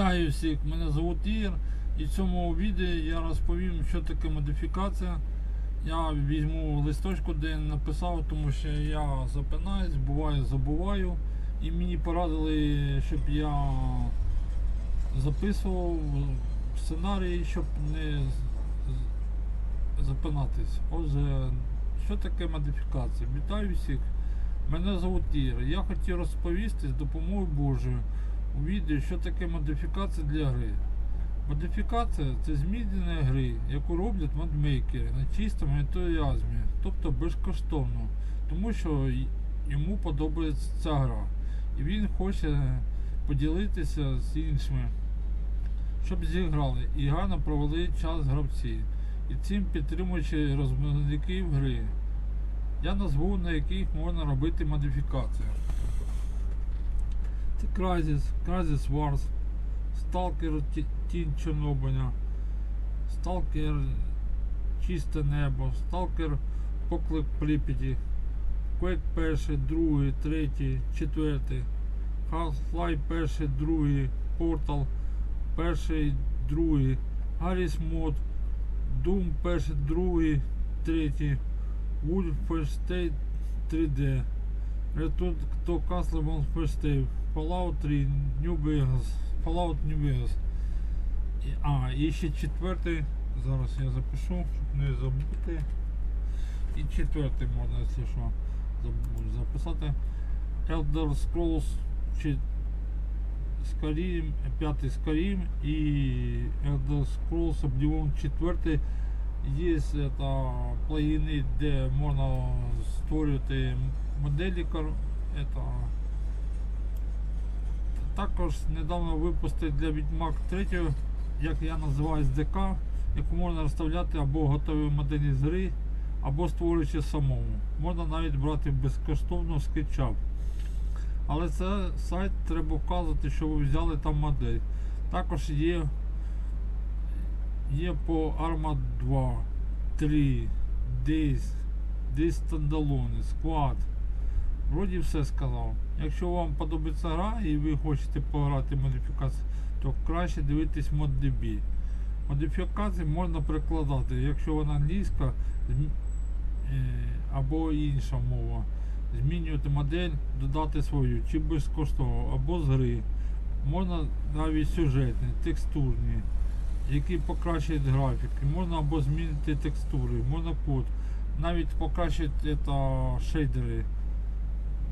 Вітаю всіх, мене звуть Ігор і в цьому відео я розповім, що таке модифікація. Я візьму листочку, де написав, тому що я запинаюсь, буває забуваю. І мені порадили, щоб я записував сценарій, щоб не запинатись. Отже, що таке модифікація? Вітаю всіх. Мене звуть Ігор. Я хотів розповісти з допомогою Божою у відео, що таке модифікація для гри. Модифікація це змінення гри, яку роблять модмейкери на чистому ентузіазмі, тобто безкоштовно, тому що йому подобається ця гра. І він хоче поділитися з іншими, щоб зіграли і гарно провели час гравці. І цим підтримуючи розробників гри. Я назву на яких можна робити модифікацію. Crysis, Crysis Wars, Stalker Ті- Тінь Чорнобиля, Stalker Чисте небо, Stalker Поклик Прип'яті, Quake перший, другий, третій, четвертий, Half-Life перший, другий, Portal, перший, другий, Гарріс Мод, Doom перший, другий, третій, Wolfenstein 3D, Return to Castle Wolfenstein, Fallout 3, New Vegas, Fallout New Vegas. І, а, і ще четвертий, зараз я запишу, щоб не забути. І четвертий можна, якщо що, записати. Elder Scrolls чи Skyrim, п'ятий Skyrim і Elder Scrolls Oblivion 4 Є это, плагіни, де можна створювати моделі. Это, також недавно випустив для Відьмак 3, як я називаю ДК, яку можна розставляти або готові моделі з гри, або створюючи самому. Можна навіть брати безкоштовно SketchUp. Але це сайт треба вказувати, що ви взяли там модель. Також є є по Arma 2, 3, Days, Days Standalone, Squad. Вроді все сказав. Якщо вам подобається гра і ви хочете пограти модифікацію, то краще дивитись ModDB. Модифікації можна перекладати, якщо вона англійська е, або інша мова. Змінювати модель, додати свою, чи безкоштовно, або з гри. Можна навіть сюжетні, текстурні які покращують графіки. Можна або змінити текстури, можна навіть покращити это, шейдери.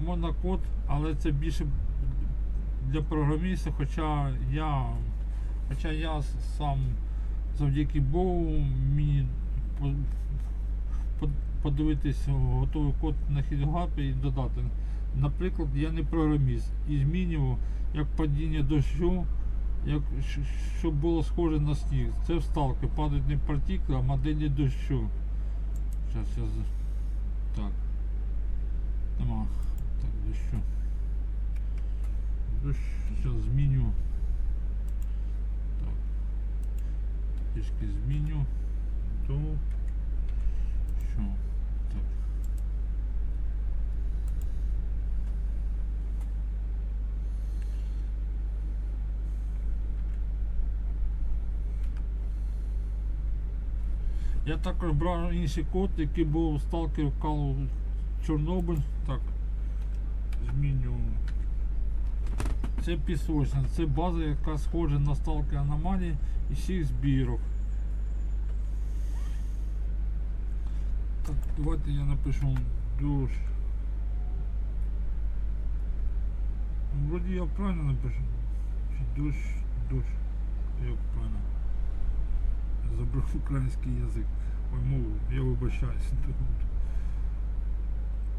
Можна код, але це більше для програмістів, хоча я, хоча я сам завдяки Богу мені по- по- подивитись готовий код на хідгапі і додати. Наприклад, я не програміст і змінював як падіння дощу як, щоб було схоже на сніг. Це вставки, падають не партикли, а моделі дощу. Зараз я. Так. Нема. Дощу. Дощ. Зараз зміню. Так. Трішки зміню. То. Що? Так. Я також брав інший код, який був у Stalker Call Чорнобиль. Так, зміню. Це пісочна, це база, яка схожа на Stalker аномалії і всіх збірок. Так, давайте я напишу душ. Вроді я правильно напишу. Чи душ, душ. Як правильно забрав український язик. Ой, мову, я вибачаюсь.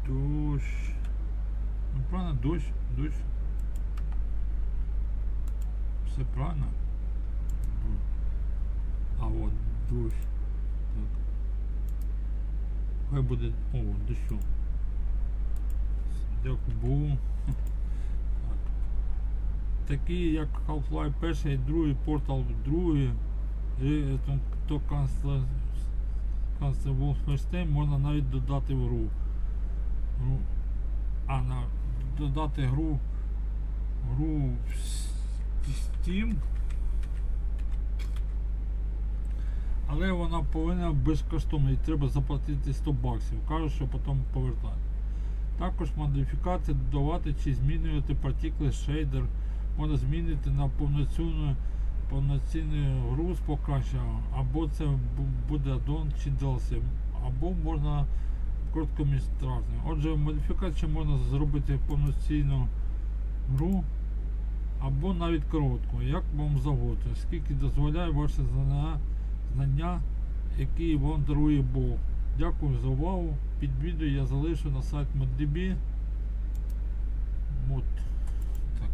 Дощ. Ну правильно, дощ, дощ. Все правильно? А от дощ. Так. Хай буде. О, дощу. Дякую Богу. Так. Такі як Half-Life 1, 2, Portal 2, і там, то канцлер канцлер Wolfenstein можна навіть додати в гру. гру а на додати гру гру Steam. Але вона повинна безкоштовно і треба заплатити 100 баксів. Кажуть, що потім повертати. Також модифікації додавати чи змінювати партикли шейдер. Можна змінити на повноцінну повноцінну гру з покращенням, або це буде аддон чи DLC, або можна короткометражний. Отже, модифікацію можна зробити повноцінну гру або навіть коротку, як вам завгодно, скільки дозволяє ваше знання які вам дарує Бог. Дякую за увагу. Під відео я залишу на сайт ModDB. Mod. Так.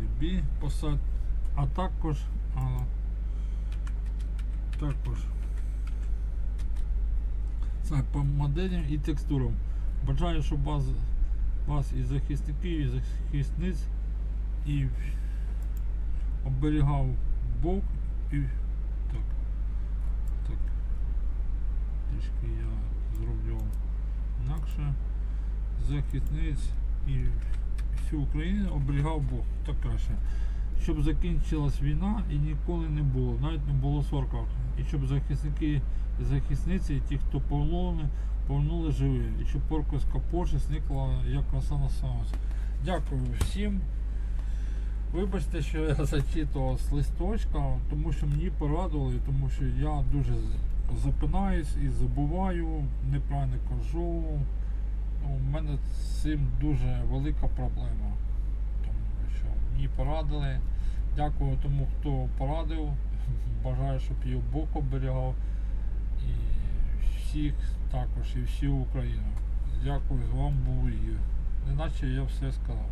DB посад. А також а, також сайт по моделям і текстурам. Бажаю, щоб вас, вас і захисників, і захисниць і оберігав Бог і так. Так. Трішки я зроблю інакше. Захисниць і всю Україну оберігав Бог. Так краще. Щоб закінчилась війна і ніколи не було, навіть не було 40. І щоб захисники і захисниці, і ті, хто полони, повернули живі. І щоб порковська Польща зникла як роса на сонці. Дякую всім. Вибачте, що я зачитував з листочка, тому що мені порадували, тому що я дуже запинаюсь і забуваю, неправильно кажу. Ну, У мене з цим дуже велика проблема. Мені порадили. Дякую тому, хто порадив. Бажаю, щоб її Бог оберігав. І всіх також, і всю Україну. Дякую, з вами був Ігор. Іначе я все сказав.